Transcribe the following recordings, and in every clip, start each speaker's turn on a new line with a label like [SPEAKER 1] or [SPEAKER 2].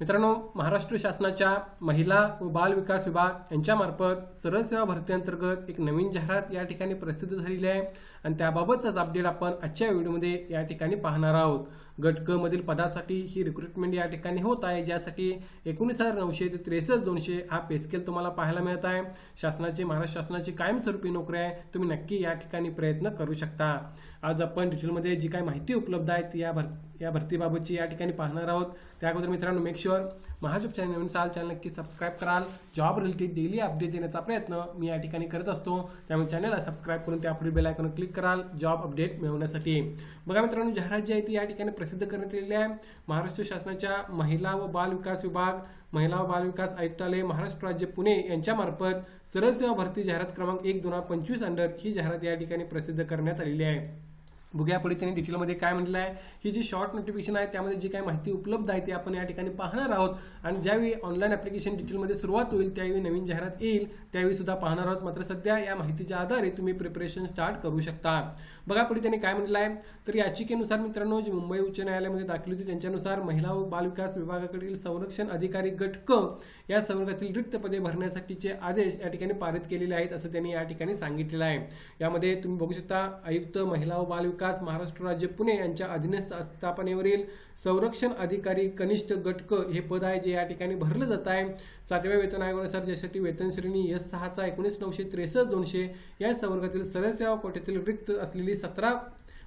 [SPEAKER 1] मित्रांनो महाराष्ट्र शासनाच्या महिला व बाल विकास विभाग यांच्यामार्फत सरळ सेवा भरतीअंतर्गत एक नवीन जाहिरात या ठिकाणी प्रसिद्ध झालेली आहे. आणि त्याबाबतचाच अपडेट आपण आजच्या व्हिडिओमध्ये या ठिकाणी पाहणार आहोत. गट क मधील पदासाठी ही रिक्रुटमेंट या ठिकाणी होत आहे ज्यासाठी एकोणीस हजार नऊशे ते त्रेसष्ट दोनशे हा पेस्केल तुम्हाला पाहायला मिळत आहे. शासनाची महाराष्ट्र शासनाची कायमस्वरूपी नोकरी आहे. तुम्ही नक्की या ठिकाणी प्रयत्न करू शकता. आज आपण डिटेलमध्ये जी काही माहिती उपलब्ध आहे ती या भर या भरतीबाबतची या ठिकाणी पाहणार आहोत. त्या अगोदर मित्रांनो मेक शुअर महाजॉब चॅनल नवीन साल चॅनल नक्की सबस्क्राईब कराल. जॉब रिलेटेड डेली अपडेट देण्याचा प्रयत्न मी या ठिकाणी करत असतो. त्यामुळे चॅनलला सबस्क्राईब करून त्या पुढील बेल क्लिक कराल जॉब अपडेट मिळवण्यासाठी. बघा मित्रांनो जाहिरात जी आहे ती या ठिकाणी प्रसिद्ध करण्यात आलेली आहे. महाराष्ट्र शासनाच्या महिला व बाल विकास विभाग महिला व बाल विकास आयुक्तालय महाराष्ट्र राज्य पुणे यांच्यामार्फत सरळ सेवा भरती जाहिरात क्रमांक एक दोन पंचवीस अंडर ही जाहिरात या ठिकाणी प्रसिद्ध करण्यात आलेली आहे. बघूया पुढे त्यांनी डिटेलमध्ये काय म्हटलं आहे ही जी शॉर्ट नोटिफिकेशन आहे त्यामध्ये जी काही माहिती उपलब्ध आहे ती आपण या ठिकाणी पाहणार आहोत. आणि ज्यावेळी ऑनलाईन ऍप्लिकेशन डिटेलमध्ये सुरुवात होईल त्यावेळी नवीन जाहिरात येईल त्यावेळी सुद्धा पाहणार आहोत. मात्र सध्या या माहितीच्या आधारे तुम्ही प्रिपरेशन स्टार्ट करू शकता. बघा पुढे त्यांनी काय म्हटलं आहे तर याचिकेनुसार मित्रांनो जी मुंबई उच्च न्यायालयामध्ये दाखल होती त्यांच्यानुसार महिला व बालविकास विभागाकडील संरक्षण अधिकारी गट क या संवर्गातील रिक्त पदे भरण्यासाठीचे आदेश या ठिकाणी पारित केलेले आहेत असं त्यांनी या ठिकाणी सांगितलेलं आहे. यामध्ये तुम्ही बघू शकता आयुक्त महिला व बाल विकास महाराष्ट्र राज्य पुणे यांच्या अधीनस्थ स्थापनेवरील संरक्षण अधिकारी कनिष्ठ गटक हे पद आहे जे या ठिकाणी भरलं जात आहे. सातव्या वेतन आयोगानुसार ज्यासाठी वेतन श्रेणी एस सहाचा एकोणीस नऊशे त्रेसष्ट दोनशे या संवर्गातील सरळ सेवा कोट्यातील रिक्त असलेली सतरा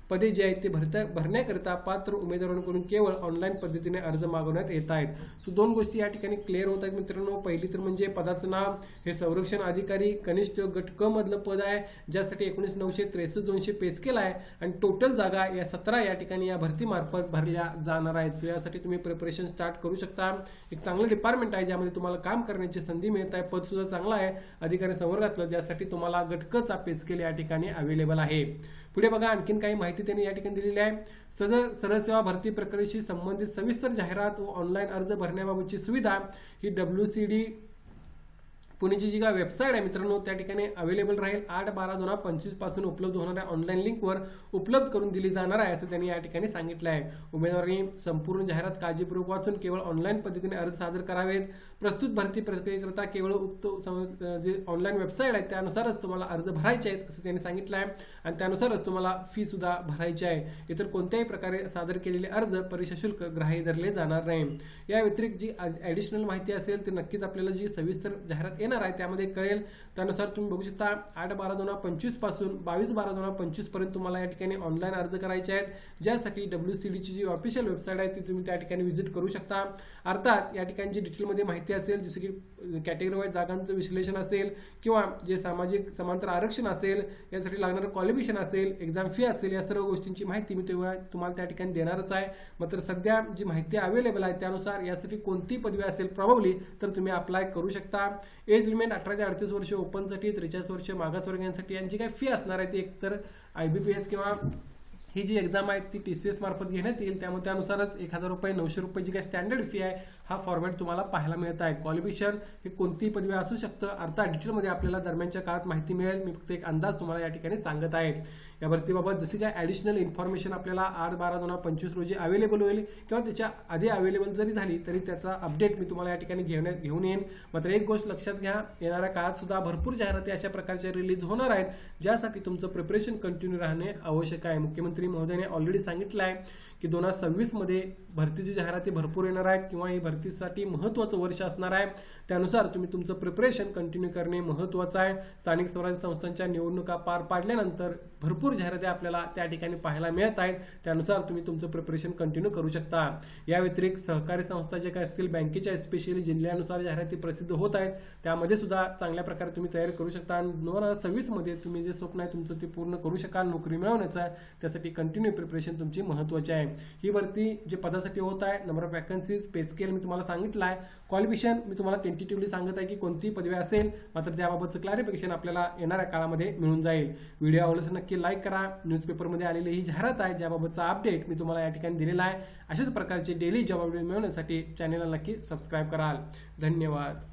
[SPEAKER 1] पदे जी आहेत ते भरता भरण्याकरिता पात्र उमेदवारांकडून केवळ ऑनलाईन पद्धतीने अर्ज मागवण्यात येत आहेत. सो दोन गोष्टी या ठिकाणी क्लिअर होत आहेत मित्रांनो. पहिली तर म्हणजे पदाचं नाव. हे संरक्षण अधिकारी कनिष्ठ गट क मधलं पद आहे ज्यासाठी एकोणीस नऊशे त्रेसष्ट दोनशे पेस्केल आहे आणि टोटल जागा या सतरा या ठिकाणी या भरतीमार्फत भरल्या जाणार आहेत. सो यासाठी तुम्ही प्रिपरेशन स्टार्ट करू शकता. एक चांगलं डिपार्टमेंट आहे ज्यामध्ये तुम्हाला काम करण्याची संधी मिळत आहे. पद सुद्धा चांगलं आहे. अधिकारी संवर्गातलं ज्यासाठी तुम्हाला गटकचा पेस्केल या ठिकाणी अवेलेबल आहे. पुढे बघा आणखीन काही माहिती त्यांनी या ठिकाणी दिलेली आहे. सदर सरळ सेवा भरती प्रक्रियेशी संबंधित सविस्तर जाहिरात व ऑनलाईन अर्ज भरण्याबाबतची सुविधा ही डब्ल्यू सी डी पुणेची जी काय वेबसाईट आहे मित्रांनो त्या ठिकाणी अवेलेबल राहील. आठ बारा दोन हजार पंचवीसपासून उपलब्ध होणाऱ्या ऑनलाईन लिंकवर उपलब्ध करून दिली जाणार आहे असं त्यांनी या ठिकाणी सांगितलं आहे. उमेदवारांनी संपूर्ण जाहिरात काळजीपूर्वक वाचून केवळ ऑनलाईन पद्धतीने अर्ज सादर करावेत. प्रस्तुत भरती प्रक्रियेकरता केवळ उक्त सम- जे ऑनलाईन वेबसाईट आहे त्यानुसारच तुम्हाला अर्ज भरायचे आहेत असं त्यांनी सांगितलं आहे. आणि त्यानुसारच तुम्हाला फी सुद्धा भरायची आहे. इतर कोणत्याही प्रकारे सादर केलेले अर्ज परीक्षा शुल्क ग्राह्य धरले जाणार नाही. या व्यतिरिक्त जी ऍडिशनल माहिती असेल ती नक्कीच आपल्याला जी सविस्तर जाहिरात येणार आहे त्यामध्ये कळेल. त्यानुसार तुम्ही बघू शकता आठ बारा दोन पंचवीसपासून बावीस बारा दोन पंचवीसपर्यंत तुम्हाला या ठिकाणी ऑनलाईन अर्ज करायचे आहेत. ज्यासाठी डब्ल्यू सी डीची जी ऑफिशियल वेबसाईट आहे ती तुम्ही त्या ठिकाणी व्हिजिट करू शकता. अर्थात या ठिकाणी जी डिटेलमध्ये माहिती असेल जसं की कॅटेगरी वाईज जागांचं विश्लेषण असेल किंवा जे सामाजिक समांतर आरक्षण असेल यासाठी लागणारं क्वालिफिकेशन असेल एक्झाम फी असेल या सर्व गोष्टींची माहिती मी तेव्हा तुम्हाला त्या ठिकाणी देणारच आहे. मात्र सध्या जी माहिती अवेलेबल आहे त्यानुसार यासाठी कोणती पदवी असेल प्रॉब्ली तर तुम्ही अप्लाय करू शकता. एज लिमिट अठरा ते अडतीस वर्ष ओपनसाठी त्रेचाळीस वर्ष मागासवर्गीयांसाठी यांची काय फी असणार आहे ती एकतर आय बी पी एस किंवा ही जी एक्झाम आहे ती टी सी एस मार्फत घेण्यात येईल. त्यामुळे त्यानुसारच एक हजार रुपये नऊशे रुपये जी काही स्टँडर्ड फी आहे हा फॉर्मॅट तुम्हाला पाहायला मिळत आहे. क्वालिफिकेशन हे कोणतीही पदवी असू शकतं. अर्थात डिटेलमध्ये आपल्याला दरम्यानच्या काळात माहिती मिळेल. मी फक्त एक अंदाज तुम्हाला या ठिकाणी सांगत आहे. या भरतीबाबत जशी काय ॲडिशनल इन्फॉर्मेशन आपल्याला आठ बारा दोन हजार पंचवीस रोजी अवेलेबल होईल किंवा त्याच्या आधी अवेलेबल जरी झाली तरी त्याचा अपडेट मी तुम्हाला या ठिकाणी घेऊन घेऊन येईन. मात्र एक गोष्ट लक्षात घ्या येणाऱ्या काळात सुद्धा भरपूर जाहिराती अशा प्रकारच्या रिलीज होणार आहेत ज्यासाठी तुमचं प्रिपरेशन कंटिन्यू राहणे आवश्यक आहे. मुख्यमंत्री महोदयाने ऑलरेडी सांगितलं आहे की दोन हजार सव्वीसमध्ये भरतीची जाहिराती भरपूर येणार आहेत किंवा ही भरतीसाठी महत्त्वाचं वर्ष असणार आहे. त्यानुसार तुम्ही तुमचं प्रिपरेशन कंटिन्यू करणे महत्त्वाचं आहे. स्थानिक स्वराज्य संस्थांच्या निवडणुका पार पाडल्यानंतर भरपूर जाहिराती आपल्याला त्या ठिकाणी पाहायला मिळत आहेत. त्यानुसार तुम्ही तुमचं प्रिपरेशन कंटिन्यू करू शकता. या व्यतिरिक्त सहकारी संस्था जे काय असतील बँकेच्या स्पेशली जिल्ह्यानुसार जाहिराती प्रसिद्ध होत आहेत त्यामध्ये सुद्धा चांगल्या प्रकारे तुम्ही तयारी करू शकता. आणि दोन हजार सव्वीसमध्ये तुम्ही जे स्वप्न आहे तुमचं ते पूर्ण करू शकाल. नोकरी मिळवण्याचं त्यासाठी कंटिन्यू प्रिपरेशन तुमची महत्त्वाची आहे. ही भरती जे पदासाठी होत आहे number of vacancies pay scale मी तुम्हाला सांगितलं आहे. क्वालिफिकेशन मी तुम्हाला टेंटेटिव्हली सांगत आहे की कोणतीही पदवी असेल मात्र त्याबाबतचं क्लॅरिफिकेशन आपल्याला येणाऱ्या काळामध्ये मिळून जाईल. व्हिडिओ आवडल्यास नक्की लाईक करा. न्यूजपेपरमध्ये आलेली ही जाहिरात आहे ज्याबाबतचा अपडेट मी तुम्हाला या ठिकाणी दिलेला आहे. अशाच प्रकारचे डेली जॉब अपडेट मिळवण्यासाठी चॅनलला नक्की सबस्क्राईब कराल. धन्यवाद.